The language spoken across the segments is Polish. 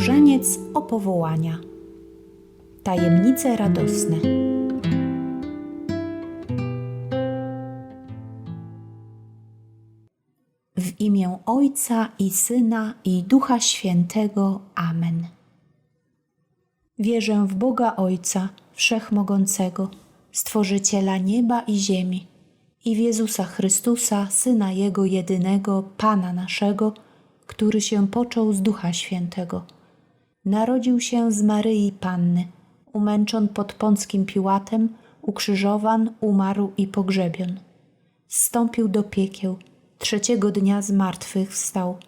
Różaniec o powołania. Tajemnice radosne. W imię Ojca i Syna i Ducha Świętego. Amen. Wierzę w Boga Ojca, Wszechmogącego, Stworzyciela nieba i ziemi, i w Jezusa Chrystusa, Syna Jego jedynego, Pana naszego, który się począł z Ducha Świętego. Narodził się z Maryi Panny, umęczon pod Pąckim Piłatem, ukrzyżowan, umarł i pogrzebion. Wstąpił do piekieł, trzeciego dnia z martwych wstał,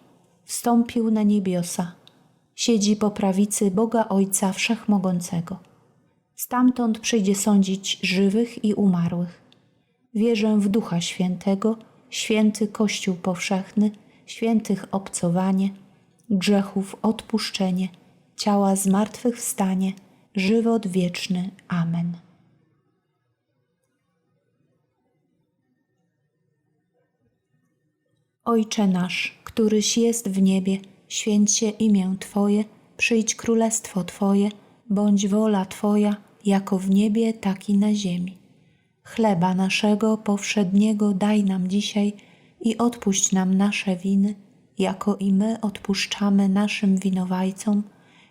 wstąpił na niebiosa, siedzi po prawicy Boga Ojca Wszechmogącego. Stamtąd przyjdzie sądzić żywych i umarłych. Wierzę w Ducha Świętego, święty Kościół powszechny, świętych obcowanie, grzechów odpuszczenie, ciała zmartwychwstanie, żywot wieczny. Amen. Ojcze nasz, któryś jest w niebie, święć się imię Twoje, przyjdź królestwo Twoje, bądź wola Twoja, jako w niebie, tak i na ziemi. Chleba naszego powszedniego daj nam dzisiaj i odpuść nam nasze winy, jako i my odpuszczamy naszym winowajcom,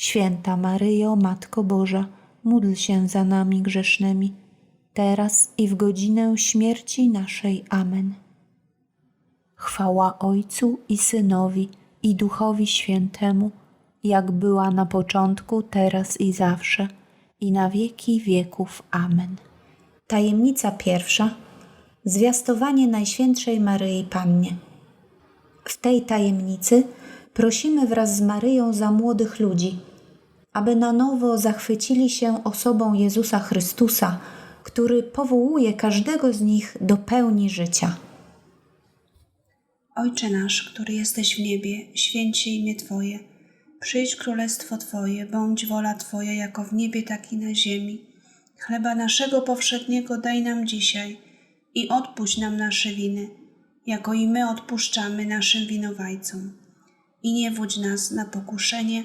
Święta Maryjo, Matko Boża, módl się za nami grzesznymi, teraz i w godzinę śmierci naszej. Amen. Chwała Ojcu i Synowi i Duchowi Świętemu, jak była na początku, teraz i zawsze, i na wieki wieków. Amen. Tajemnica pierwsza. Zwiastowanie Najświętszej Maryi Pannie. W tej tajemnicy prosimy wraz z Maryją za młodych ludzi, aby na nowo zachwycili się osobą Jezusa Chrystusa, który powołuje każdego z nich do pełni życia. Ojcze nasz, który jesteś w niebie, święć się imię Twoje. Przyjdź królestwo Twoje, bądź wola Twoja, jako w niebie, tak i na ziemi. Chleba naszego powszedniego daj nam dzisiaj i odpuść nam nasze winy, jako i my odpuszczamy naszym winowajcom. I nie wódź nas na pokuszenie,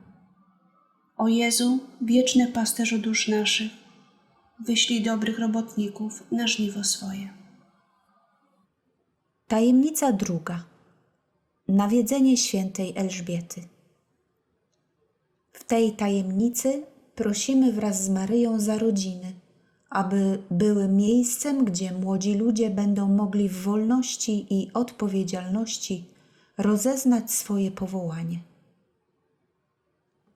O Jezu, wieczny pasterzu dusz naszych, wyślij dobrych robotników na żniwo swoje. Tajemnica druga. Nawiedzenie świętej Elżbiety. W tej tajemnicy prosimy wraz z Maryją za rodziny, aby były miejscem, gdzie młodzi ludzie będą mogli w wolności i odpowiedzialności rozeznać swoje powołanie.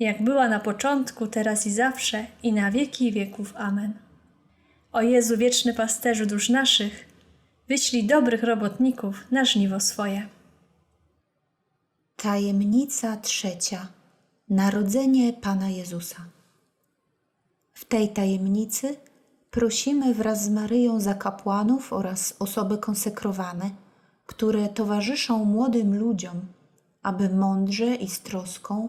jak była na początku, teraz i zawsze, i na wieki wieków. Amen. O Jezu, wieczny pasterzu dusz naszych, wyślij dobrych robotników na żniwo swoje. Tajemnica trzecia. Narodzenie Pana Jezusa. W tej tajemnicy prosimy wraz z Maryją za kapłanów oraz osoby konsekrowane, które towarzyszą młodym ludziom, aby mądrze i z troską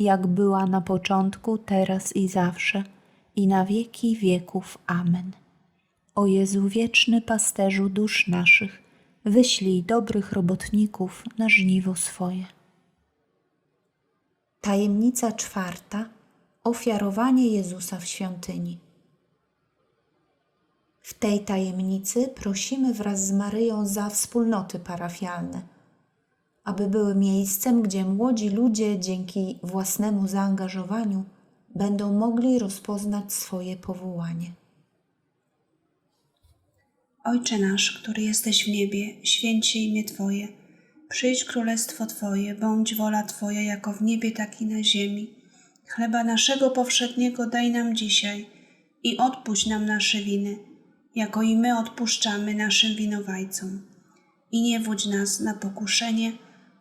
jak była na początku, teraz i zawsze, i na wieki wieków. Amen. O Jezu wieczny pasterzu dusz naszych, wyślij dobrych robotników na żniwo swoje. Tajemnica czwarta. Ofiarowanie Jezusa w świątyni. W tej tajemnicy prosimy wraz z Maryją za wspólnoty parafialne, aby były miejscem, gdzie młodzi ludzie dzięki własnemu zaangażowaniu będą mogli rozpoznać swoje powołanie. Ojcze nasz, który jesteś w niebie, święć się imię Twoje. Przyjdź królestwo Twoje, bądź wola Twoja, jako w niebie, tak i na ziemi. Chleba naszego powszedniego daj nam dzisiaj i odpuść nam nasze winy, jako i my odpuszczamy naszym winowajcom. I nie wódź nas na pokuszenie,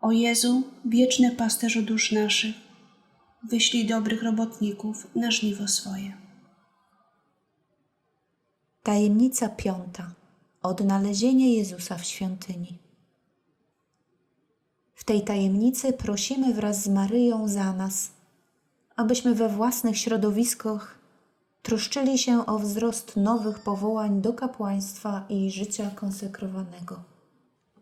O Jezu, wieczny pasterzu dusz naszych, wyślij dobrych robotników na żniwo swoje. Tajemnica piąta. Odnalezienie Jezusa w świątyni. W tej tajemnicy prosimy wraz z Maryją za nas, abyśmy we własnych środowiskach troszczyli się o wzrost nowych powołań do kapłaństwa i życia konsekrowanego.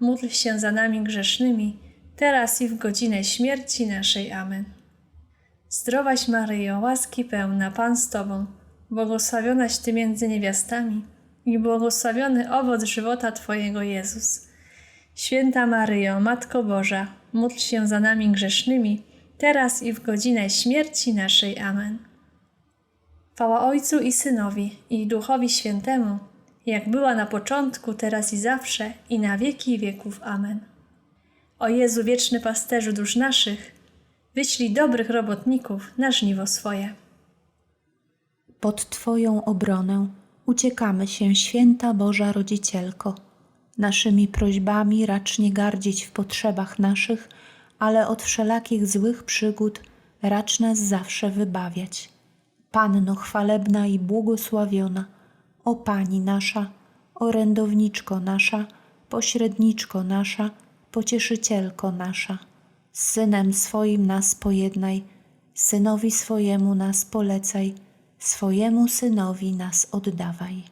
módl się za nami grzesznymi, teraz i w godzinę śmierci naszej. Amen. Zdrowaś Maryjo, łaski pełna, Pan z Tobą, błogosławionaś Ty między niewiastami i błogosławiony owoc żywota Twojego Jezus. Święta Maryjo, Matko Boża, módl się za nami grzesznymi, teraz i w godzinę śmierci naszej. Amen. Chwała Ojcu i Synowi i Duchowi Świętemu, jak była na początku, teraz i zawsze, i na wieki wieków. Amen. O Jezu, wieczny pasterzu dusz naszych, wyślij dobrych robotników na żniwo swoje. Pod Twoją obronę uciekamy się, święta Boża Rodzicielko. Naszymi prośbami racz nie gardzić w potrzebach naszych, ale od wszelakich złych przygód racz nas zawsze wybawiać. Panno chwalebna i błogosławiona, o Pani nasza, orędowniczko nasza, pośredniczko nasza, pocieszycielko nasza, z Synem swoim nas pojednaj, Synowi swojemu nas polecaj, swojemu Synowi nas oddawaj.